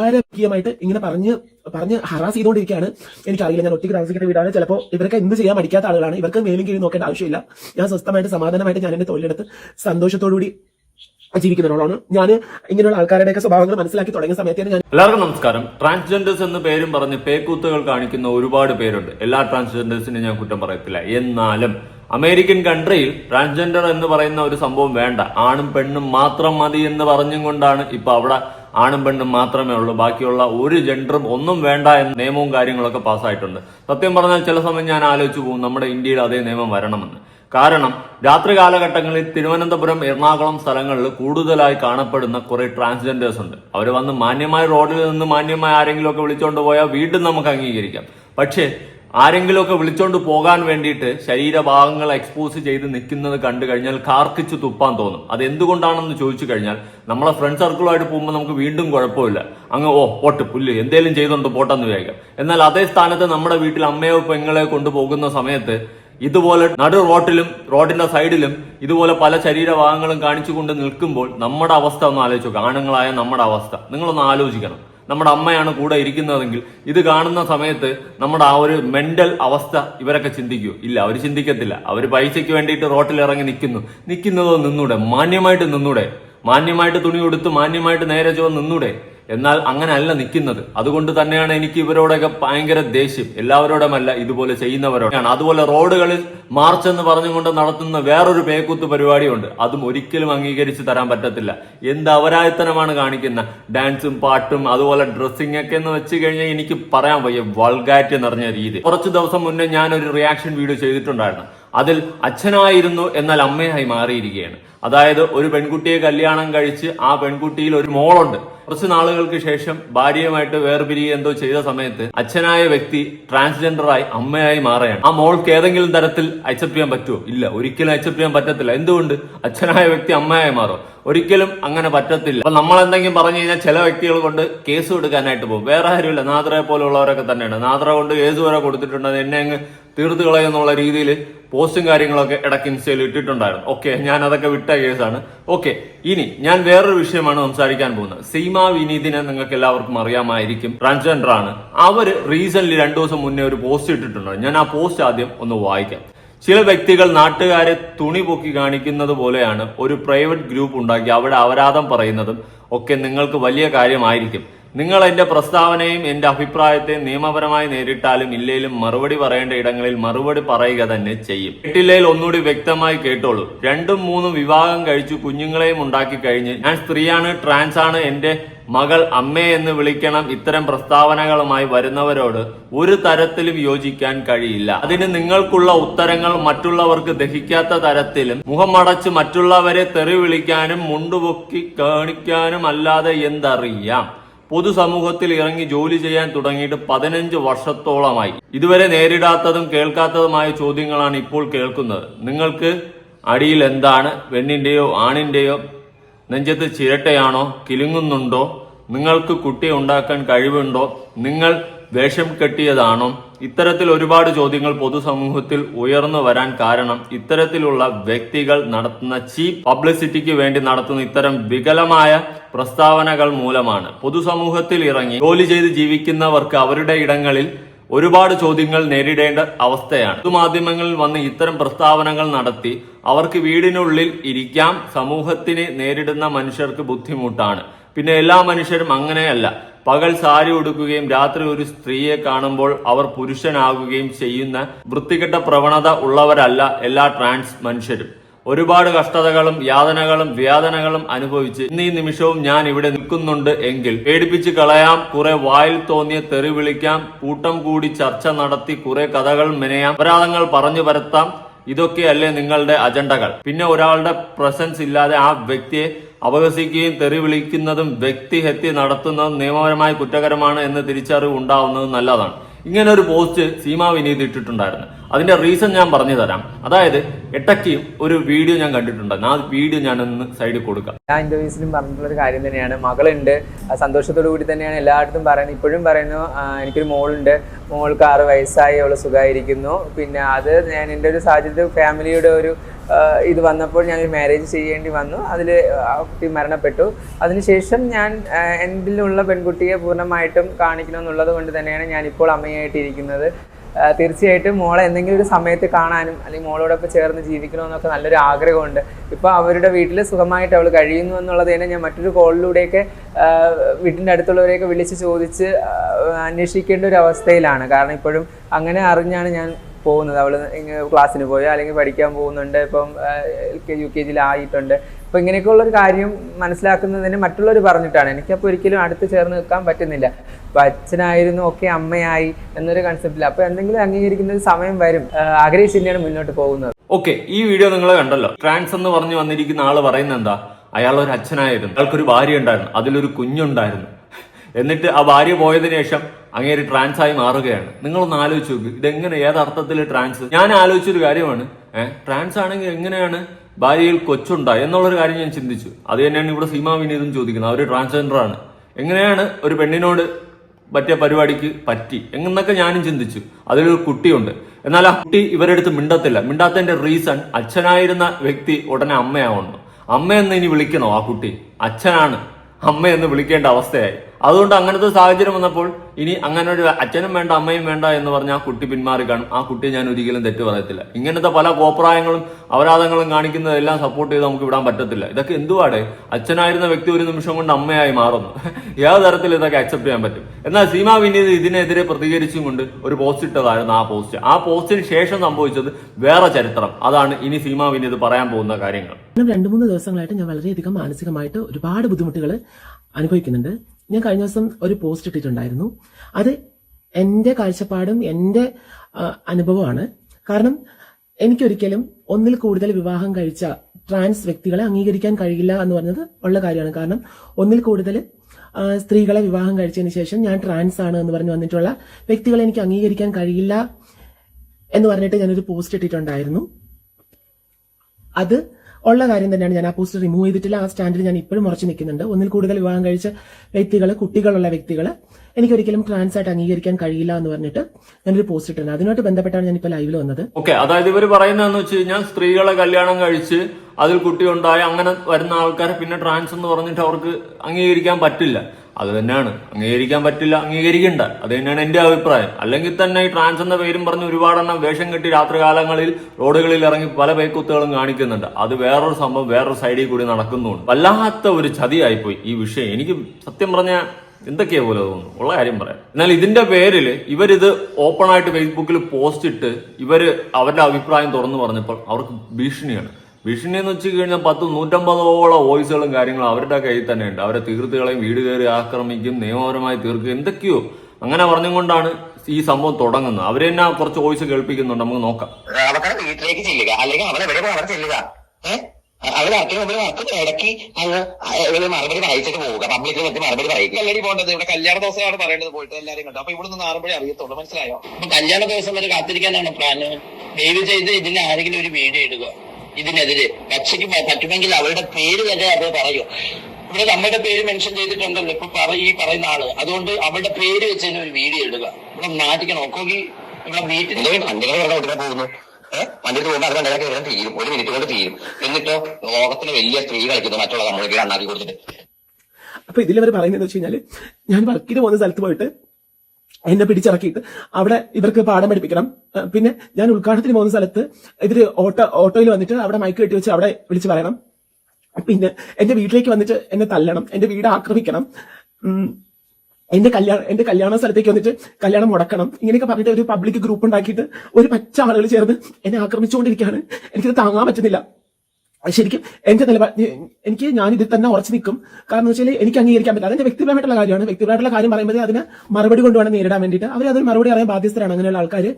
മുഖ്യമായിട്ട് ഇങ്ങനെ പറഞ്ഞ് പറഞ്ഞ് ഹറാസ് ചെയ്തുകൊണ്ടിരിക്കുകയാണ്. എനിക്കറിയില്ല ഞാൻ ഒറ്റയ്ക്ക് താമസിക്കുന്ന വീടാണ്. ചിലപ്പോൾ ഇവരൊക്കെ എന്ത് ചെയ്യാൻ പഠിക്കാത്ത ആളുകളാണ്. ഇവർക്ക് മേലും കീഴിൽ നോക്കേണ്ട ആവശ്യമില്ല. ഞാൻ സ്വസ്ഥമായിട്ട് സമാധാനമായിട്ട് ഞാൻ എന്റെ തൊഴിലെടുത്ത് സന്തോഷത്തോടുകൂടി ജീവിക്കുന്നവരോടാണ് ഞാൻ ഇങ്ങനെയുള്ള ആൾക്കാരുടെയൊക്കെ സ്വഭാവങ്ങൾ മനസ്സിലാക്കി തുടങ്ങിയ സമയത്താണ് ഞാൻ എല്ലാവർക്കും നമസ്കാരം. ട്രാൻസ്ജെൻഡേഴ്സ് എന്ന് പേരും പറഞ്ഞ് പേക്കൂത്തുകൾ കാണിക്കുന്ന ഒരുപാട് പേരുണ്ട്. എല്ലാ ട്രാൻസ്ജെൻഡേഴ്സിനും ഞാൻ കുറ്റം പറയത്തില്ല. എന്നാലും അമേരിക്കൻ കൺട്രിയിൽ ട്രാൻസ്ജെൻഡർ എന്ന് പറയുന്ന ഒരു സംഭവം വേണ്ട. ആണും പെണ്ണും മാത്രം മതി എന്ന് പറഞ്ഞും കൊണ്ടാണ് ഇപ്പൊ അവിടെ ആണും പെണ്ണും മാത്രമേ ഉള്ളൂ. ബാക്കിയുള്ള ഒരു ജെൻഡറും ഒന്നും വേണ്ട എന്ന നിയമവും കാര്യങ്ങളൊക്കെ പാസ്സായിട്ടുണ്ട്. സത്യം പറഞ്ഞാൽ ചില സമയം ഞാൻ ആലോചിച്ചു പോകും നമ്മുടെ ഇന്ത്യയിൽ അതേ നിയമം വരണമെന്ന്. കാരണം രാത്രി കാലഘട്ടങ്ങളിൽ തിരുവനന്തപുരം എറണാകുളം സ്ഥലങ്ങളിൽ കൂടുതലായി കാണപ്പെടുന്ന കുറെ ട്രാൻസ്ജെൻഡേഴ്സ് ഉണ്ട്. അവർ വന്ന് മാന്യമായ റോഡിൽ നിന്ന് മാന്യമായ ആരെങ്കിലുമൊക്കെ വിളിച്ചുകൊണ്ട് പോയാൽ വീണ്ടും നമുക്ക് അംഗീകരിക്കാം. പക്ഷേ ആരെങ്കിലുമൊക്കെ വിളിച്ചോണ്ട് പോകാൻ വേണ്ടിയിട്ട് ശരീരഭാഗങ്ങൾ എക്സ്പോസ് ചെയ്ത് നിൽക്കുന്നത് കണ്ടു കഴിഞ്ഞാൽ കാർക്കിച്ച് തുപ്പാൻ തോന്നും. അത് എന്തുകൊണ്ടാണെന്ന് ചോദിച്ചു കഴിഞ്ഞാൽ നമ്മളെ ഫ്രണ്ട് സർക്കിളുമായിട്ട് പോകുമ്പോൾ നമുക്ക് വീണ്ടും കുഴപ്പമില്ല. അങ്ങ് ഓ പോട്ട് പുല്ല് എന്തേലും ചെയ്തോണ്ട് പോട്ടെന്ന് വിചാരിക്കാം. എന്നാൽ അതേ സ്ഥാനത്ത് നമ്മുടെ വീട്ടിൽ അമ്മയോ പെങ്ങളെ കൊണ്ടുപോകുന്ന സമയത്ത് ഇതുപോലെ നടു റോട്ടിലും റോഡിന്റെ സൈഡിലും ഇതുപോലെ പല ശരീരഭാഗങ്ങളും കാണിച്ചുകൊണ്ട് നിൽക്കുമ്പോൾ നമ്മുടെ അവസ്ഥ ഒന്ന് ആലോചിച്ചു ആണുങ്ങളായ നമ്മുടെ അവസ്ഥ. നിങ്ങളൊന്ന് ആലോചിക്കണം. നമ്മുടെ അമ്മയാണ് കൂടെ ഇരിക്കുന്നതെങ്കിൽ ഇത് കാണുന്ന സമയത്ത് നമ്മുടെ ആ ഒരു മെന്റൽ അവസ്ഥ ഇവരൊക്കെ ചിന്തിക്കൂ. ഇല്ല അവർ ചിന്തിക്കത്തില്ല. അവർ പൈസയ്ക്ക് വേണ്ടിയിട്ട് റോട്ടിൽ ഇറങ്ങി നിൽക്കുന്നു. നിൽക്കുന്നതോ നിന്നൂടെ? മാന്യമായിട്ട് നിന്നൂടെ? മാന്യമായിട്ട് തുണി കൊടുത്ത് മാന്യമായിട്ട് നേരെ ചോ നിന്നൂടെ? എന്നാൽ അങ്ങനെ അല്ല നിൽക്കുന്നത്. അതുകൊണ്ട് തന്നെയാണ് എനിക്ക് ഇവരോടൊക്കെ ഭയങ്കര ദേഷ്യം. എല്ലാവരോടുമല്ല ഇതുപോലെ ചെയ്യുന്നവരോടാണ് അതുപോലെ റോഡുകളിൽ മാർച്ച് എന്ന് പറഞ്ഞുകൊണ്ട് നടത്തുന്ന വേറൊരു പേക്കൂത്ത് പരിപാടിയുണ്ട്. അതും ഒരിക്കലും അംഗീകരിച്ച് തരാൻ പറ്റത്തില്ല. എന്ത് അവരായത്തനമാണ് കാണിക്കുന്ന ഡാൻസും പാട്ടും അതുപോലെ ഡ്രസ്സിംഗ് ഒക്കെ എന്ന് വെച്ച് കഴിഞ്ഞാൽ എനിക്ക് പറയാൻ വയ്യ. വൾഗാറ്റ് നിറഞ്ഞ രീതി. കുറച്ച് ദിവസം മുന്നേ ഞാൻ ഒരു റിയാക്ഷൻ വീഡിയോ ചെയ്തിട്ടുണ്ടായിരുന്നു. അതിൽ അച്ഛനായിരുന്നു എന്നാൽ അമ്മയായി മാറിയിരിക്കുകയാണ്. അതായത് ഒരു പെൺകുട്ടിയെ കല്യാണം കഴിച്ച് ആ പെൺകുട്ടിയിൽ ഒരു മോളുണ്ട്. കുറച്ച് നാളുകൾക്ക് ശേഷം ഭാര്യയുമായിട്ട് വേർപിരിയുക എന്തോ ചെയ്ത സമയത്ത് അച്ഛനായ വ്യക്തി ട്രാൻസ്ജെൻഡറായി അമ്മയായി മാറുകയാണ്. ആ മോൾക്ക് ഏതെങ്കിലും തരത്തിൽ അക്സെപ്റ്റ് ചെയ്യാൻ പറ്റുമോ? ഇല്ല. ഒരിക്കലും അക്സെപ്റ്റ് ചെയ്യാൻ പറ്റത്തില്ല. എന്തുകൊണ്ട്? അച്ഛനായ വ്യക്തി അമ്മയായി മാറും. ഒരിക്കലും അങ്ങനെ പറ്റത്തില്ല. അപ്പൊ നമ്മൾ എന്തെങ്കിലും പറഞ്ഞു കഴിഞ്ഞാൽ ചില വ്യക്തികൾ കൊണ്ട് കേസ് കൊടുക്കാനായിട്ട് പോകും. വേറെ ആരുമില്ല. നാദ്രയെ പോലുള്ളവരൊക്കെ തന്നെയാണ്. നാദ്ര കൊണ്ട് കേസ് വരെ കൊടുത്തിട്ടുണ്ട്. എന്നെ അങ്ങ് തീർത്ത് കളയെന്നുള്ള രീതിയിൽ പോസ്റ്റും കാര്യങ്ങളൊക്കെ ഇടയ്ക്ക് ഇൻസ്റ്റയിൽ ഇട്ടിട്ടുണ്ടായിരുന്നു. ഓക്കെ ഞാൻ അതൊക്കെ വിട്ട കേസാണ്. ഓക്കെ ഇനി ഞാൻ വേറൊരു വിഷയമാണ് സംസാരിക്കാൻ പോകുന്നത്. സീമ വിനീതിനെ നിങ്ങൾക്ക് എല്ലാവർക്കും അറിയാമായിരിക്കും. ട്രാൻസ്ജെൻഡർ ആണ് അവർ റീസെന്റ് രണ്ടു ദിവസം മുന്നേ ഒരു പോസ്റ്റ് ഇട്ടിട്ടുണ്ട് ഞാൻ ആ പോസ്റ്റ് ആദ്യം ഒന്ന് വായിക്കാം. ചില വ്യക്തികൾ നാട്ടുകാരെ തുണി പൊക്കി കാണിക്കുന്നത് പോലെയാണ് ഒരു പ്രൈവറ്റ് ഗ്രൂപ്പ് ഉണ്ടാക്കി അവിടെ അപരാധം പറയുന്നതും ഒക്കെ നിങ്ങൾക്ക് വലിയ കാര്യമായിരിക്കും. നിങ്ങൾ എന്റെ പ്രസ്താവനയും എന്റെ അഭിപ്രായത്തെയും നിയമപരമായി നേരിട്ടാലും ഇല്ലേലും മറുപടി പറയേണ്ട ഇടങ്ങളിൽ മറുപടി പറയുക തന്നെ ചെയ്യും. കേട്ടില്ലേൽ ഒന്നുകൂടി വ്യക്തമായി കേട്ടോളൂ. രണ്ടും മൂന്നും വിവാഹം കഴിച്ചു കുഞ്ഞുങ്ങളെയും ഉണ്ടാക്കി കഴിഞ്ഞ് ഞാൻ സ്ത്രീയാണ് ട്രാൻസ് ആണ് എന്റെ മകൾ അമ്മേ എന്ന് വിളിക്കണം ഇത്തരം പ്രസ്താവനകളുമായി വരുന്നവരോട് ഒരു തരത്തിലും യോജിക്കാൻ കഴിയില്ല. അതിന് നിങ്ങൾക്കുള്ള ഉത്തരങ്ങൾ മറ്റുള്ളവർക്ക് ദഹിക്കാത്ത തരത്തിലും മുഖമടച്ച് മറ്റുള്ളവരെ തെറി വിളിക്കാനും മുണ്ടുപൊക്കി കാണിക്കാനും അല്ലാതെ എന്തറിയാം? പൊതുസമൂഹത്തിൽ ഇറങ്ങി ജോലി ചെയ്യാൻ തുടങ്ങിയിട്ട് പതിനഞ്ച് വർഷത്തോളമായി. ഇതുവരെ നേരിടാത്തതും കേൾക്കാത്തതുമായ ചോദ്യങ്ങളാണ് ഇപ്പോൾ കേൾക്കുന്നത്. നിങ്ങൾക്ക് അടിയിൽ എന്താണ്? പെണ്ണിന്റെയോ ആണിന്റെയോ നെഞ്ചത്ത് ചിരട്ടയാണോ? കിലുങ്ങുന്നുണ്ടോ? നിങ്ങൾക്ക് കുട്ടിയെ ഉണ്ടാക്കാൻ കഴിവുണ്ടോ? നിങ്ങൾ വേഷം കെട്ടിയതാണോ? ഇത്തരത്തിൽ ഒരുപാട് ചോദ്യങ്ങൾ പൊതുസമൂഹത്തിൽ ഉയർന്നു വരാൻ കാരണം ഇത്തരത്തിലുള്ള വ്യക്തികൾ നടത്തുന്ന ചീപ്പ് പബ്ലിസിറ്റിക്ക് വേണ്ടി നടത്തുന്ന ഇത്തരം വികലമായ പ്രസ്താവനകൾ മൂലമാണ്. പൊതുസമൂഹത്തിൽ ഇറങ്ങി ജോലി ചെയ്ത് ജീവിക്കുന്നവർക്ക് അവരുടെ ഇടങ്ങളിൽ ഒരുപാട് ചോദ്യങ്ങൾ നേരിടേണ്ട അവസ്ഥയാണ്. പൊതുമാധ്യമങ്ങളിൽ വന്ന് ഇത്തരം പ്രസ്താവനകൾ നടത്തി അവർക്ക് വീടിനുള്ളിൽ ഇരിക്കാം സമൂഹത്തിനെ നേരിടുന്ന മനുഷ്യർക്ക് ബുദ്ധിമുട്ടാണ്. പിന്നെ എല്ലാ മനുഷ്യരും അങ്ങനെയല്ല. പകൽ സാരി ഉടുക്കുകയും രാത്രി ഒരു സ്ത്രീയെ കാണുമ്പോൾ അവർ പുരുഷനാകുകയും ചെയ്യുന്ന വൃത്തികെട്ട പ്രവണത ഉള്ളവരല്ല എല്ലാ ട്രാൻസ് മനുഷ്യരും. ഒരുപാട് കഷ്ടതകളും യാതനകളും വ്യാതനകളും അനുഭവിച്ച് ഇന്ന് ഈ നിമിഷവും ഞാൻ ഇവിടെ നിൽക്കുന്നുണ്ട് എങ്കിൽ പേടിപ്പിച്ച് കളയാം കുറെ വായിൽ തോന്നിയ തെറി വിളിക്കാം കൂട്ടം കൂടി ചർച്ച നടത്തി കുറെ കഥകൾ മെനയാം അപരാധങ്ങൾ പറഞ്ഞു വരുത്താം ഇതൊക്കെയല്ലേ നിങ്ങളുടെ അജണ്ടകൾ. പിന്നെ ഒരാളുടെ പ്രസൻസ് ഇല്ലാതെ ആ വ്യക്തിയെ അപഹസിക്കുകയും തെറി വിളിക്കുന്നതും വ്യക്തിഹത്യ നടത്തുന്നതും നിയമപരമായി കുറ്റകരമാണ് എന്ന് തിരിച്ചറിവ് ഉണ്ടാവുന്നത് നല്ലതാണ്. ഇങ്ങനെ ഒരു പോസ്റ്റ് സീമാ വിനീത് ഇട്ടിട്ടുണ്ടായിരുന്നു. അതിന്റെ റീസൺ ഞാൻ പറഞ്ഞു തരാം. അതായത് എട്ടയ്ക്ക് ഒരു വീഡിയോ ഞാൻ കണ്ടിട്ടുണ്ടായിരുന്നു. ആ വീഡിയോ ഞാൻ ഒന്ന് സൈഡിൽ കൊടുക്കാം. എല്ലാ ഇന്റർവ്യൂസിലും പറഞ്ഞിട്ടുള്ള ഒരു കാര്യം തന്നെയാണ്. മകളുണ്ട്. സന്തോഷത്തോടു കൂടി തന്നെയാണ് എല്ലായിടത്തും പറയുന്നത്. ഇപ്പോഴും പറയുന്നു എനിക്കൊരു മോളുണ്ട്. മോൾക്ക് ആറ് വയസ്സായി അവൾ സുഖമായിരിക്കുന്നു. പിന്നെ അത് ഞാൻ എന്റെ ഒരു സാഹചര്യത്തിൽ ഫാമിലിയുടെ ഒരു ഇത് വന്നപ്പോൾ ഞാൻ മാരേജ് ചെയ്യേണ്ടി വന്നു. അതിൽ ആ കുട്ടി മരണപ്പെട്ടു. അതിനുശേഷം ഞാൻ എന്നിലുള്ള പെൺകുട്ടിയെ പൂർണമായിട്ടും കാണിക്കണമെന്നുള്ളത് കൊണ്ട് തന്നെയാണ് ഞാനിപ്പോൾ അമ്മയായിട്ടിരിക്കുന്നത് തീർച്ചയായിട്ടും മോളെ എന്തെങ്കിലും ഒരു സമയത്ത് കാണാനും അല്ലെങ്കിൽ മോളോടൊപ്പം ചേർന്ന് ജീവിക്കണമെന്നൊക്കെ നല്ലൊരു ആഗ്രഹമുണ്ട്. ഇപ്പോൾ അവരുടെ വീട്ടിൽ സുഖമായിട്ട് അവൾ കഴിയുന്നു എന്നുള്ളത് തന്നെ ഞാൻ മറ്റൊരു കോളിലൂടെയൊക്കെ വീട്ടിന്റെ അടുത്തുള്ളവരെയൊക്കെ വിളിച്ച് ചോദിച്ച് അന്വേഷിക്കേണ്ട ഒരു അവസ്ഥയിലാണ്. കാരണം ഇപ്പോഴും അങ്ങനെ അറിഞ്ഞാണ് ഞാൻ പോകുന്നത്. അവൾ ക്ലാസ്സിന് പോയി അല്ലെങ്കിൽ പഠിക്കാൻ പോകുന്നുണ്ട്. ഇപ്പം എൽ കെ യു കെ ജിയിലായിട്ടുണ്ട് അപ്പോൾ ഇങ്ങനെയൊക്കെയുള്ള ഒരു കാര്യം മനസ്സിലാക്കുന്നതിന് മറ്റുള്ളവർ പറഞ്ഞിട്ടാണ്. എനിക്കപ്പോൾ ഒരിക്കലും അടുത്ത് ചേർന്ന് നിൽക്കാൻ പറ്റുന്നില്ല. അപ്പോൾ അച്ഛനായിരുന്നു ഒക്കെ അമ്മയായി എന്നൊരു കൺസെപ്റ്റില്ല അപ്പോൾ എന്തെങ്കിലും അംഗീകരിക്കുന്ന ഒരു സമയം വരും. ആഗ്രഹിച്ച് തന്നെയാണ് മുന്നോട്ട് പോകുന്നത്. ഓക്കെ ഈ വീഡിയോ നിങ്ങൾ കണ്ടല്ലോ. ട്രാൻസ് എന്ന് പറഞ്ഞു വന്നിരിക്കുന്ന ആൾ പറയുന്നത് എന്താ? അയാൾ ഒരു അച്ഛനായിരുന്നു. അയാൾക്കൊരു ഭാര്യ ഉണ്ടായിരുന്നു. അതിലൊരു കുഞ്ഞുണ്ടായിരുന്നു. എന്നിട്ട് ആ ഭാര്യ പോയതിനു ശേഷം അങ്ങേര് ട്രാൻസ് ആയി മാറുകയാണ്. നിങ്ങളൊന്ന് ആലോചിച്ച് നോക്ക്. ഇതെങ്ങനെ ഏതർത്ഥത്തിൽ ട്രാൻസ് ഞാൻ ആലോചിച്ചൊരു കാര്യമാണ്. ഏഹ് ട്രാൻസ് ആണെങ്കിൽ എങ്ങനെയാണ് ഭാര്യയിൽ കൊച്ചുണ്ടായി എന്നുള്ളൊരു കാര്യം ഞാൻ ചിന്തിച്ചു. അത് തന്നെയാണ് ഇവിടെ സീമാ വിനീതും ചോദിക്കുന്നത്. അവർ ട്രാൻസ്ജെൻഡർ ആണ്. എങ്ങനെയാണ് ഒരു പെണ്ണിനോട് പറ്റിയ പരിപാടിക്ക് പറ്റി എന്നൊക്കെ ഞാനും ചിന്തിച്ചു. അതിലൊരു കുട്ടിയുണ്ട്. എന്നാൽ ആ കുട്ടി ഇവരെടുത്ത് മിണ്ടത്തില്ല. മിണ്ടാത്തതിന്റെ റീസൺ അച്ഛനായിരുന്ന വ്യക്തി ഉടനെ അമ്മയാവുന്നു. അമ്മയെന്ന് ഇനി വിളിക്കണോ ആ കുട്ടി? അച്ഛനാണ്. അമ്മയെന്ന് വിളിക്കേണ്ട അവസ്ഥയായി. അതുകൊണ്ട് അങ്ങനത്തെ സാഹചര്യം വന്നപ്പോൾ ഇനി അങ്ങനെ ഒരു അച്ഛനും വേണ്ട അമ്മയും വേണ്ട എന്ന് പറഞ്ഞ ആ കുട്ടി പിന്മാറി കാണും. ആ കുട്ടിയെ ഞാൻ ഒരിക്കലും തെറ്റ് പറയത്തില്ല. ഇങ്ങനത്തെ പല കോപ്രായങ്ങളും അപരാധങ്ങളും കാണിക്കുന്നതെല്ലാം സപ്പോർട്ട് ചെയ്ത് നമുക്ക് വിടാൻ പറ്റത്തില്ല. ഇതൊക്കെ എന്തുവാടെ? അച്ഛനായിരുന്ന വ്യക്തി ഒരു നിമിഷം കൊണ്ട് അമ്മയായി മാറുന്നു. ഏത് തരത്തിൽ ഇതൊക്കെ അക്സെപ്റ്റ് ചെയ്യാൻ പറ്റും? എന്നാൽ സീമ വിനീത് ഇതിനെതിരെ പ്രതികരിച്ചും കൊണ്ട് ഒരു പോസ്റ്റ് ഇട്ടതായിരുന്നു ആ പോസ്റ്റ് ആ പോസ്റ്റിന് ശേഷം സംഭവിച്ചത് വേറെ ചരിത്രം. അതാണ് ഇനി സീമ വിനീത് പറയാൻ പോകുന്ന കാര്യങ്ങൾ. രണ്ട് മൂന്ന് ദിവസങ്ങളായിട്ട് ഞാൻ വളരെയധികം മാനസികമായിട്ട് ഒരുപാട് ബുദ്ധിമുട്ടുകൾ അനുഭവിക്കുന്നുണ്ട്. ഞാൻ കഴിഞ്ഞ ദിവസം ഒരു പോസ്റ്റ് ഇട്ടിട്ടുണ്ടായിരുന്നു. അത് എന്റെ കാഴ്ചപ്പാടും എന്റെ അനുഭവമാണ്. കാരണം എനിക്കൊരിക്കലും ഒന്നിൽ കൂടുതൽ വിവാഹം കഴിച്ച ട്രാൻസ് വ്യക്തികളെ അംഗീകരിക്കാൻ കഴിയില്ല എന്ന് പറഞ്ഞത് ഉള്ള കാര്യമാണ്. കാരണം ഒന്നിൽ കൂടുതൽ സ്ത്രീകളെ വിവാഹം കഴിച്ചതിന് ശേഷം ഞാൻ ട്രാൻസ് ആണ് എന്ന് പറഞ്ഞ് വന്നിട്ടുള്ള വ്യക്തികളെ എനിക്ക് അംഗീകരിക്കാൻ കഴിയില്ല എന്ന് പറഞ്ഞിട്ട് ഞാനൊരു പോസ്റ്റ് ഇട്ടിട്ടുണ്ടായിരുന്നു. അത് ഉള്ള കാര്യം തന്നെയാണ് ഞാൻ ആ പോസ്റ്റ് റിമൂവ് ചെയ്തിട്ടില്ല. ആ സ്റ്റാൻഡിൽ ഞാൻ ഇപ്പോഴും ഉറച്ചു നിൽക്കുന്നുണ്ട്. ഒന്നിൽ കൂടുതൽ വിവാഹം കഴിച്ച വ്യക്തികൾ കുട്ടികളുള്ള വ്യക്തികൾ എനിക്കൊരിക്കലും ട്രാൻസ് ആയിട്ട് അംഗീകരിക്കാൻ കഴിയില്ല എന്ന് പറഞ്ഞിട്ട് ഞാനൊരു പോസ്റ്റ് ഇട്ടിട്ടുണ്ട്. അതിനോട്ട് ബന്ധപ്പെട്ടാണ് ഞാൻ ഇപ്പോൾ ലൈവിൽ വന്നത്. ഓക്കെ അതായത് ഇവർ പറയുന്നതെന്ന് വെച്ച് കഴിഞ്ഞാൽ സ്ത്രീകളെ കല്യാണം കഴിച്ച് അതിൽ കുട്ടി ഉണ്ടായി അങ്ങനെ വരുന്ന ആൾക്കാരെ പിന്നെ ട്രാൻസ് എന്ന് പറഞ്ഞിട്ട് അവർക്ക് അംഗീകരിക്കാൻ പറ്റില്ല. അത് തന്നെയാണ്. അംഗീകരിക്കാൻ പറ്റില്ല അംഗീകരിക്കണ്ട. അത് തന്നെയാണ് എന്റെ അഭിപ്രായം. അല്ലെങ്കിൽ തന്നെ ഈ ട്രാൻസ് എന്ന പേരും പറഞ്ഞ് ഒരുപാടെണ്ണം വേഷം കെട്ടി രാത്രികാലങ്ങളിൽ റോഡുകളിൽ ഇറങ്ങി പല പേക്കുത്തുകളും കാണിക്കുന്നുണ്ട്. അത് വേറൊരു സംഭവം വേറൊരു സൈഡിൽ കൂടി നടക്കുന്നുണ്ട്. വല്ലാത്ത ഒരു ചതിയായിപ്പോയി ഈ വിഷയം. എനിക്ക് സത്യം പറഞ്ഞ എന്തൊക്കെയാ പോലെ തോന്നുന്നു. ഉള്ള കാര്യം പറയാം. എന്നാൽ ഇതിന്റെ പേരിൽ ഇവരിത് ഓപ്പൺ ആയിട്ട് ഫേസ്ബുക്കിൽ പോസ്റ്റ് ഇട്ട് ഇവർ അവരുടെ അഭിപ്രായം തുറന്നു പറഞ്ഞപ്പോൾ അവർക്ക് ഭീഷണിയാണ്. ഭീഷണി എന്ന് വെച്ച് കഴിഞ്ഞാൽ പത്ത് നൂറ്റമ്പതോളം വോയിസുകളും കാര്യങ്ങളും അവരുടെ കയ്യിൽ തന്നെ ഉണ്ട്. അവരെ തീർത്തുകളെയും വീട് കയറി ആക്രമിക്കും നിയമപരമായി തീർക്കും എന്തൊക്കെയോ അങ്ങനെ പറഞ്ഞുകൊണ്ടാണ് ഈ സംഭവം തുടങ്ങുന്നത്. അവരെ തന്നെ കുറച്ച് വോയിസ് കേൾപ്പിക്കുന്നുണ്ട്. നമുക്ക് നോക്കാം. അവരുടെ വീട്ടിലേക്ക് ചെല്ലുക. അല്ലെങ്കിൽ അവൻ എവിടെ അവിടെ ചെല്ലുക. അവർ വർക്കിന് മുമ്പിൽ വർക്ക് ഇടയ്ക്ക് അങ്ങ് ഇവർ മറുപടി വായിച്ചിട്ട് പോവുക. പബ്ലിക്കിൽ വെച്ച് മറുപടി പറയിക്കുക എല്ലാവരും പോകേണ്ടത് ഇവിടെ കല്യാണ ദിവസമാണ് പറയേണ്ടത് പോയിട്ട് എല്ലാവരും കണ്ടു. അപ്പൊ ഇവിടെ നിന്ന് ആറുമ്പോഴേ അറിയത്തുള്ളൂ. മനസ്സിലായോ? അപ്പൊ കല്യാണ ദിവസം വരെ കാത്തിരിക്കാനാണ് പ്ലാന് ദയവ് ചെയ്ത് ഇതിന് ആരെങ്കിലും ഒരു വീട് ഇടുക. ഇതിനെതിരെ. കക്ഷിക്ക് പറ്റുമെങ്കിൽ അവരുടെ പേര് വരെ അത് പറയൂ. ഇവിടെ നമ്മുടെ പേര് മെൻഷൻ ചെയ്തിട്ടുണ്ടല്ലോ. ഇപ്പൊ പറ ഈ പറയുന്ന ആൾ. അതുകൊണ്ട് അവരുടെ പേര് വെച്ച് തന്നെ ഒരു വീഡിയോ ഇടുക. ഇവിടെ നാട്ടിക്ക് നോക്കുകി ഇവിടെ വീട്ടിൽ പോകുന്നു? ഏഹ് വണ്ടിക്ക് പോകുമ്പോൾ അത് കണ്ടതൊക്കെ ഇവിടെ തീരും. ഒരു മിനിറ്റ് കൊണ്ട് തീരും. എന്നിട്ടോ ലോകത്തിന് വലിയ സ്ത്രീ കളിക്കുന്നു. മറ്റുള്ള കമ്മ്യൂണിറ്റിയുടെ അണ്ണാക്കി കൊടുത്തിട്ട്. അപ്പൊ ഇതിലവർ പറയുന്നത് വെച്ച് കഴിഞ്ഞാൽ ഞാൻ വർക്കിന് പോകുന്ന സ്ഥലത്ത് പോയിട്ട് എന്നെ പിടിച്ചിറക്കിയിട്ട് അവിടെ ഇവർക്ക് പാഠം പഠിപ്പിക്കണം. പിന്നെ ഞാൻ ഉദ്ഘാടനത്തിന് പോകുന്ന സ്ഥലത്ത് ഇവർ ഓട്ടോ ഓട്ടോയിൽ വന്നിട്ട് അവിടെ മൈക്ക് കെട്ടി വെച്ച് അവിടെ വിളിച്ച് പറയണം. പിന്നെ എന്റെ വീട്ടിലേക്ക് വന്നിട്ട് എന്നെ തല്ലണം എന്റെ വീട് ആക്രമിക്കണം. എന്റെ കല്യാണം എന്റെ കല്യാണ സ്ഥലത്തേക്ക് വന്നിട്ട് കല്യാണം മുടക്കണം. ഇങ്ങനെയൊക്കെ പറഞ്ഞിട്ട് ഒരു പബ്ലിക് ഗ്രൂപ്പ് ഉണ്ടാക്കിയിട്ട് ഒരു പച്ച ആളുകൾ ചേർന്ന് എന്നെ ആക്രമിച്ചുകൊണ്ടിരിക്കുകയാണ്. എനിക്കത് താങ്ങാൻ പറ്റുന്നില്ല. ശരിക്കും എന്റെ നിലപാട് എനിക്ക് ഞാൻ ഇതിൽ തന്നെ ഉറച്ചു നിൽക്കും. കാരണം വെച്ചാൽ എനിക്ക് അംഗീകരിക്കാൻ പറ്റില്ല. അതെന്റെ വ്യക്തിപരമായിട്ടുള്ള കാര്യമാണ്. വ്യക്തിപരമായിട്ടുള്ള കാര്യം പറയുമ്പോൾ അതിന് മറുപടി കൊണ്ടുവേണം നേരിടാൻ വേണ്ടിയിട്ട്. അവർ അതിന് മറുപടി അറിയാൻ ബാധ്യസ്ഥരാണ് അങ്ങനെയുള്ള ആൾക്കാർ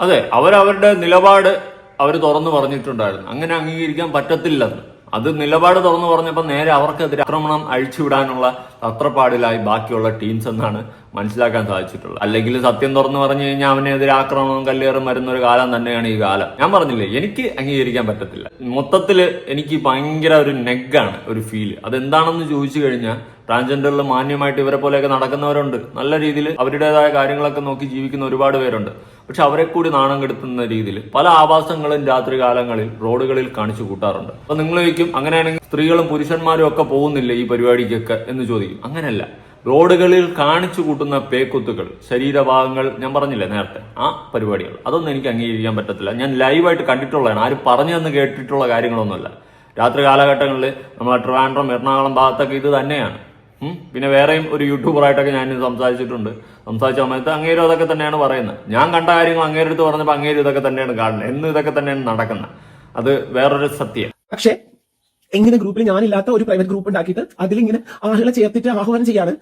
അതെ അവരവരുടെ നിലപാട് അവർ തുറന്നു പറഞ്ഞിട്ടുണ്ടായിരുന്നു. അങ്ങനെ അംഗീകരിക്കാൻ പറ്റത്തില്ലെന്ന്. അത് നിലപാട് തുറന്നു പറഞ്ഞപ്പോൾ നേരെ അവർക്കെതിരെ ആക്രമണം അഴിച്ചുവിടാനുള്ള തത്രപ്പാടിലായി ബാക്കിയുള്ള ടീംസ് എന്നാണ് മനസ്സിലാക്കാൻ സാധിച്ചിട്ടുള്ളത്. അല്ലെങ്കിൽ സത്യം തുറന്നു പറഞ്ഞു കഴിഞ്ഞാൽ അവനെതിരെ ആക്രമണം കല്ലേറും വരുന്ന ഒരു കാലം തന്നെയാണ് ഈ കാലം. ഞാൻ പറഞ്ഞില്ലേ എനിക്ക് അംഗീകരിക്കാൻ പറ്റത്തില്ല. മൊത്തത്തിൽ എനിക്ക് ഭയങ്കര ഒരു നെഗാണ് ഒരു ഫീൽ അതെന്താണെന്ന് ചോദിച്ചു കഴിഞ്ഞാൽ ട്രാൻസ്ജെൻഡറിൽ മാന്യമായിട്ട് ഇവരെ പോലെയൊക്കെ നടക്കുന്നവരുണ്ട്. നല്ല രീതിയിൽ അവരുടേതായ കാര്യങ്ങളൊക്കെ നോക്കി ജീവിക്കുന്ന ഒരുപാട് പേരുണ്ട്. പക്ഷെ അവരെ കൂടി നാണം കെടുത്തുന്ന രീതിയിൽ പല ആവാസങ്ങളും രാത്രികാലങ്ങളിൽ റോഡുകളിൽ കാണിച്ചു കൂട്ടാറുണ്ട്. അപ്പൊ നിങ്ങൾ ചോദിക്കും അങ്ങനെയാണെങ്കിൽ സ്ത്രീകളും പുരുഷന്മാരും ഒക്കെ പോകുന്നില്ല ഈ പരിപാടിക്കൊക്കെ എന്ന് ചോദിക്കും. അങ്ങനെയല്ല. റോഡുകളിൽ കാണിച്ചു കൂട്ടുന്ന പേക്കുത്തുകൾ ശരീരഭാഗങ്ങൾ ഞാൻ പറഞ്ഞില്ലേ നേരത്തെ ആ പരിപാടികൾ. അതൊന്നും എനിക്ക് അംഗീകരിക്കാൻ പറ്റത്തില്ല. ഞാൻ ലൈവായിട്ട് കണ്ടിട്ടുള്ളതാണ്. ആരും പറഞ്ഞു തന്ന് കേട്ടിട്ടുള്ള കാര്യങ്ങളൊന്നുമല്ല. രാത്രി കാലഘട്ടങ്ങളിൽ നമ്മളെ ട്രിവാൻഡ്രം എറണാകുളം ഭാഗത്തൊക്കെ ഇത് തന്നെയാണ്. പിന്നെ വേറെയും ഒരു യൂട്യൂബറായിട്ടൊക്കെ ഞാൻ സംസാരിച്ചിട്ടുണ്ട്. സംസാരിച്ച സമയത്ത് അങ്ങേരും അതൊക്കെ തന്നെയാണ് പറയുന്നത്. ഞാൻ കണ്ട കാര്യങ്ങൾ അങ്ങേരടുത്ത് പറഞ്ഞപ്പോൾ അങ്ങേരും ഇതൊക്കെ തന്നെയാണ് കാണുന്നത്. എന്നും ഇതൊക്കെ തന്നെയാണ് നടക്കുന്നത്. അത് വേറൊരു സത്യം. പക്ഷേ ഇങ്ങനെ ഗ്രൂപ്പിൽ ഞാനില്ലാത്ത ഒരു പ്രൈവറ്റ് ഗ്രൂപ്പ് ഉണ്ടാക്കിയിട്ട് അതിലിങ്ങനെ ആളുകളെ ചേർത്തിട്ട് ആഹ്വാനം ചെയ്യാണ്.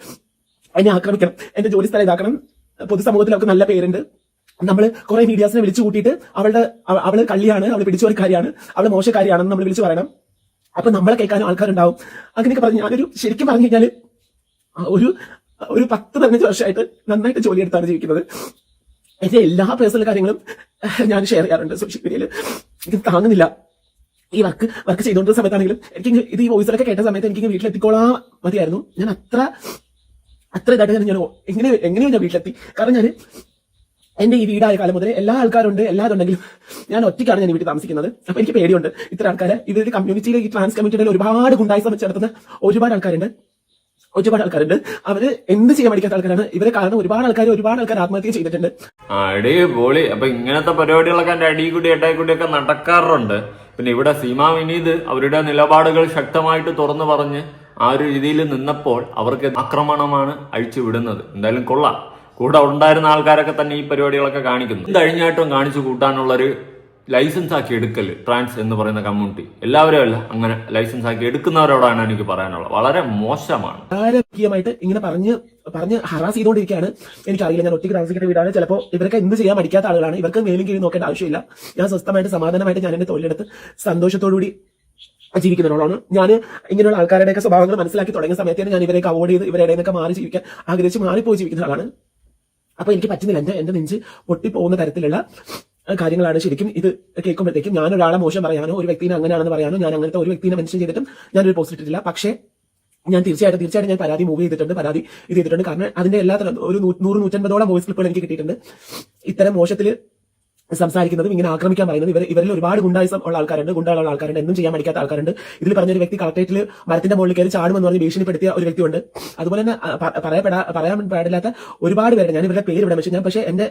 എന്നെ ആക്രമിക്കണം. എന്റെ ജോലി സ്ഥലം ഇതാക്കണം. പൊതുസമൂഹത്തിൽ അവർക്ക് നല്ല പേരുണ്ട്. നമ്മൾ കുറെ മീഡിയാസിനെ വിളിച്ചു കൂട്ടിയിട്ട് അവളുടെ അവ- അവൾ കള്ളിയാണ് അവൾ പിടിച്ചോറിക്കാരിയാണ് അവൾ മോശക്കാരിയാണെന്ന് നമ്മൾ വിളിച്ചു പറയണം. അപ്പൊ നമ്മളെ കേൾക്കാനും ആൾക്കാരുണ്ടാവും. അങ്ങനെയൊക്കെ പറഞ്ഞു ഞാനൊരു ശരിക്കും പറഞ്ഞു കഴിഞ്ഞാൽ ആ ഒരു ഒരു പത്ത് പതിനഞ്ച് വർഷമായിട്ട് നന്നായിട്ട് ജോലി ജോലിയെടുത്താണ് ജീവിക്കുന്നത്. എന്റെ എല്ലാ പേഴ്സണൽ കാര്യങ്ങളും ഞാൻ ഷെയർ ചെയ്യാറുണ്ട് സോഷ്യൽ മീഡിയയിൽ എനിക്ക് താങ്ങുന്നില്ല. ഈ വർക്ക് വർക്ക് ചെയ്തുകൊണ്ടിരുന്ന സമയത്താണെങ്കിലും എനിക്ക് ഇത് ഈ വോയിസിലൊക്കെ കേട്ട സമയത്ത് എനിക്ക് വീട്ടിൽ എത്തിക്കോളാൻ മതിയായിരുന്നു. ഞാൻ അത്ര അത്ര ഇതായിട്ട് ഞാൻ എങ്ങനെ എങ്ങനെയോ ഞാൻ വീട്ടിലെത്തി. കാരണം ഞാൻ എന്റെ ഈ വീടായ കാലം മുതൽ എല്ലാ ആൾക്കാരുണ്ട് എല്ലാതുണ്ടെങ്കിലും ഞാൻ ഒറ്റയ്ക്കാണ് ഞാൻ വീട്ടിൽ താമസിക്കുന്നത്. അപ്പൊ എനിക്ക് പേടിയുണ്ട്. ഇത്ര ആൾക്കാരെ ഇവരുടെ കമ്മ്യൂണിറ്റിയിലെ ഈ ട്രാൻസ് കമ്മ്യൂണിറ്റിയിൽ ഒരുപാട് ഗുണ്ടായിസം വെച്ച് നടത്തുന്ന ഒരുപാട് ആൾക്കാരുണ്ട്. ഒരുപാട് ആൾക്കാരുണ്ട്. അവർ എന്ത് ചെയ്യാൻ പഠിക്കാത്ത ആൾക്കാരാണ്. ഇവരെ കാരണം ഒരുപാട് ആൾക്കാർ ഒരുപാട് ആൾക്കാർ ആത്മഹത്യ ചെയ്തിട്ടുണ്ട്. അടിപൊളി. അപ്പൊ ഇങ്ങനത്തെ പരിപാടികളൊക്കെ എന്റെ അടി കൂടി എട്ടായി കൂടി ഒക്കെ നടക്കാറുണ്ട്. പിന്നെ ഇവിടെ സീമാ വിനീത് അവരുടെ നിലപാടുകൾ ശക്തമായിട്ട് തുറന്നു പറഞ്ഞ് ആ ഒരു രീതിയിൽ നിന്നപ്പോൾ അവർക്ക് ആക്രമണമാണ് അഴിച്ചു വിടുന്നത്. എന്തായാലും കൊള്ളാം. കൂടെ ഉണ്ടായിരുന്ന ആൾക്കാരൊക്കെ തന്നെ ഈ പരിപാടികളൊക്കെ കാണിക്കുന്നു. കഴിഞ്ഞായിട്ടും കാണിച്ചു കൂട്ടാനുള്ള ഒരു ലൈസൻസ് ആക്കി എടുക്കൽ ട്രാൻസ് എന്ന് പറയുന്ന കമ്മ്യൂണിറ്റി. എല്ലാവരും അല്ല അങ്ങനെ ലൈസൻസ് ആക്കി എടുക്കുന്നവരോടാണ് എനിക്ക് പറയാനുള്ളത്. വളരെ മോശമാണ്. ഇങ്ങനെ പറഞ്ഞ് പറഞ്ഞ് ഹറാസ് ചെയ്തുകൊണ്ടിരിക്കുകയാണ്. എനിക്കറിയില്ല ഞാൻ ഒറ്റയ്ക്ക് താമസിക്കേണ്ട വീടാണ്. ചിലപ്പോൾ ഇവർക്ക് എന്ത് ചെയ്യാൻ പഠിക്കാത്ത ആളുകളാണ്. ഇവർക്ക് മേലും കീഴിൽ നോക്കേണ്ട ആവശ്യമില്ല. ഞാൻ സ്വസ്ഥമായിട്ട് സമാധാനമായിട്ട് ഞാൻ എന്റെ തൊഴിലെടുത്ത് സന്തോഷത്തോടുകൂടി ജീവിക്കുന്ന ഒരാളാണ് ഞാൻ ഇങ്ങനെയുള്ള ആൾക്കാരുടെയൊക്കെ സ്വഭാവങ്ങൾ മനസ്സിലാക്കി തുടങ്ങിയ സമയത്താണ് ഞാൻ ഇവരെയൊക്കെ അവോയ്ഡ് ചെയ്ത് ഇവരുടെ നിന്നൊക്കെ മാറി ജീവിക്കാൻ ആഗ്രഹിച്ച് മാറിപ്പോയി ജീവിക്കുന്ന ആളാണ്. അപ്പൊ എനിക്ക് പറ്റുന്നില്ല. എന്റെ എന്റെ നെഞ്ച് പൊട്ടിപ്പോകുന്ന തരത്തിലുള്ള കാര്യങ്ങളാണ് ശരിക്കും ഇത് കേൾക്കുമ്പോഴത്തേക്കും. ഞാൻ ഒരാളെ മോശം പറയാനോ ഒരു വ്യക്തിനെ അങ്ങനെയാണെന്ന് പറയാനോ ഞാൻ അങ്ങനത്തെ ഒരു വ്യക്തിനെ മെൻഷൻ ചെയ്തിട്ടും ഞാനൊരു പോസ്റ്റ് ഇട്ടിട്ടില്ല. പക്ഷേ ഞാൻ തീർച്ചയായിട്ടും തീർച്ചയായിട്ടും ഞാൻ പരാതി മൂവ് ചെയ്തിട്ടുണ്ട് പരാതി ഇത് ചെയ്തിട്ടുണ്ട്. കാരണം അതിന്റെ എല്ലാ ഒരു നൂറ് നൂറ്റൻപതോളം വോയിസ് ക്ലിപ്പുകൾ എനിക്ക് കിട്ടിയിട്ടുണ്ട്. ഇത്തരം മോശത്തിൽ സംസാരിക്കുന്നതും ഇങ്ങനെ ആക്രമിക്കാൻ പറയുന്നത് ഇവർ ഇവരിൽ ഒരുപാട് ഗുണ്ടായിസം ഉള്ള ആൾക്കാരുണ്ട്. ഗുണ്ടകളുള്ള ആൾക്കാരുണ്ട്. എന്നും ചെയ്യാൻ പഠിക്കാത്ത ആൾക്കാരുണ്ട്. ഇതിൽ പറഞ്ഞൊരു വ്യക്തി കളക്ടറേറ്റിൽ മരത്തിന്റെ മുകളിൽ കയറി ചാടുമെന്ന് പറഞ്ഞ് ഭീഷണിപ്പെടുത്തിയ ഒരു വ്യക്തിയുണ്ട്. അതുപോലെ തന്നെ പറയപ്പെടാ പറയാൻ പാടില്ലാത്ത ഒരുപാട് പേര് ഞാൻ ഇവരുടെ പേര് ഇവിടെ മെൻഷൻ ഞാൻ പക്ഷേ എന്റെ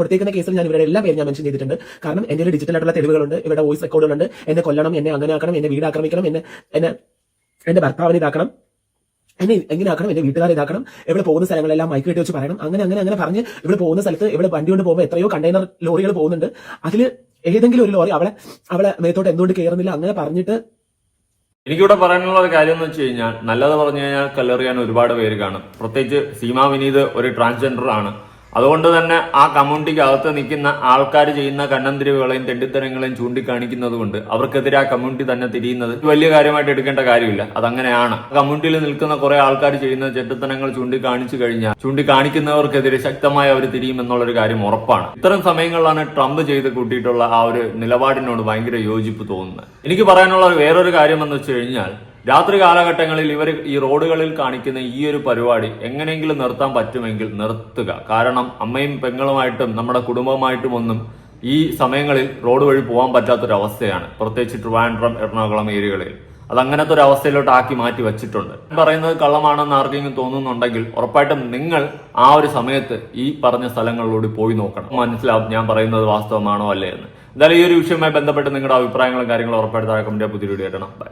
കൊടുത്തേക്കുന്ന കേസിൽ ഞാൻ ഇവരുടെ എല്ലാ പേരും ഞാൻ മെൻഷൻ ചെയ്തിട്ടുണ്ട്. കാരണം എന്റെ ഡിജിറ്റൽ ആയിട്ടുള്ള തെളിവുകളുണ്ട്. ഇവരുടെ വോയിസ് റെക്കോർഡുകളുണ്ട് എന്നെ കൊല്ലണം എന്നെ അങ്ങനെ ആക്കണം എന്നെ വീട് ആക്രമിക്കണം എന്നെ എന്നെ എന്റെ ഭർത്താവിനെ ഇതാക്കണം. എന്നെ എങ്ങനെ ആക്കണം? എന്റെ വീട്ടുകാരെ ഇതാക്കണം. ഇവിടെ പോകുന്ന സ്ഥലങ്ങളെല്ലാം മൈക്ക് കെട്ടി വെച്ച് പറയണം. അങ്ങനെ അങ്ങനെ അങ്ങനെ പറഞ്ഞ് ഇവിടെ പോകുന്ന സ്ഥലത്ത് ഇവിടെ വണ്ടി കൊണ്ട് പോകുമ്പോൾ എത്രയോ കണ്ടെയ്നർ ലോറികൾ പോകുന്നുണ്ട്. അതിൽ ഏതെങ്കിലും ഒരു ലോറി അവളെ അവളെ മേത്തോട്ട് എന്തുകൊണ്ട് കയറുന്നില്ല അങ്ങനെ പറഞ്ഞിട്ട് എനിക്കിവിടെ പറയാനുള്ള ഒരു കാര്യം എന്ന് വെച്ച് കഴിഞ്ഞാൽ നല്ലത് പറഞ്ഞു കഴിഞ്ഞാൽ കല്ലെറിയാൻ ഒരുപാട് പേര് കാണും. പ്രത്യേകിച്ച് സീമാ വിനീത് ഒരു ട്രാൻസ്ജെൻഡർ ആണ്. അതുകൊണ്ട് തന്നെ ആ കമ്മ്യൂണിറ്റിക്ക് അകത്ത് നിൽക്കുന്ന ആൾക്കാർ ചെയ്യുന്ന കണ്ണന്തിരിവുകളെയും തെണ്ടിത്തരങ്ങളെയും ചൂണ്ടിക്കാണിക്കുന്നത് കൊണ്ട് അവർക്കെതിരെ ആ കമ്മ്യൂണിറ്റി തന്നെ തിരിയുന്നത് വലിയ കാര്യമായിട്ട് എടുക്കേണ്ട കാര്യമില്ല. അതങ്ങനെയാണ്. കമ്മ്യൂണിറ്റിയിൽ നിൽക്കുന്ന കുറെ ആൾക്കാർ ചെയ്യുന്ന ചെറ്റത്തനങ്ങൾ ചൂണ്ടിക്കാണിച്ചു കഴിഞ്ഞാൽ ചൂണ്ടിക്കാണിക്കുന്നവർക്കെതിരെ ശക്തമായി അവർ തിരിയും എന്നുള്ളൊരു കാര്യം ഉറപ്പാണ്. ഇത്തരം സമയങ്ങളിലാണ് ട്രംപ് ചെയ്ത് കൂട്ടിയിട്ടുള്ള ആ ഒരു നിലപാടിനോട് ഭയങ്കര യോജിപ്പ് തോന്നുന്നത്. എനിക്ക് പറയാനുള്ള വേറൊരു കാര്യം എന്ന് വെച്ച് കഴിഞ്ഞാൽ രാത്രി കാലഘട്ടങ്ങളിൽ ഇവർ ഈ റോഡുകളിൽ കാണിക്കുന്ന ഈ ഒരു പരിപാടി എങ്ങനെയെങ്കിലും നിർത്താൻ പറ്റുമെങ്കിൽ നിർത്തുക. കാരണം അമ്മയും പെങ്ങളുമായിട്ടും നമ്മുടെ കുടുംബമായിട്ടും ഒന്നും ഈ സമയങ്ങളിൽ റോഡ് വഴി പോകാൻ പറ്റാത്തൊരവസ്ഥയാണ്. പ്രത്യേകിച്ച് ട്രിവാൻഡ്രം എറണാകുളം ഏരിയകളിൽ. അത് അങ്ങനത്തെ ഒരു അവസ്ഥയിലോട്ട് ആക്കി മാറ്റി വെച്ചിട്ടുണ്ട്. പറയുന്നത് കള്ളമാണെന്ന് ആർക്കെങ്കിലും തോന്നുന്നുണ്ടെങ്കിൽ ഉറപ്പായിട്ടും നിങ്ങൾ ആ ഒരു സമയത്ത് ഈ പറഞ്ഞ സ്ഥലങ്ങളിലൂടെ പോയി നോക്കണം. മനസ്സിലാവും ഞാൻ പറയുന്നത് വാസ്തവമാണോ അല്ലേ എന്ന്. എന്തായാലും ഈ ഒരു വിഷയവുമായി ബന്ധപ്പെട്ട് നിങ്ങളുടെ അഭിപ്രായങ്ങളും കാര്യങ്ങളും ഉറപ്പായിട്ട് താഴെ കമന്റ് പുതിയ വീഡിയോ ഇടണം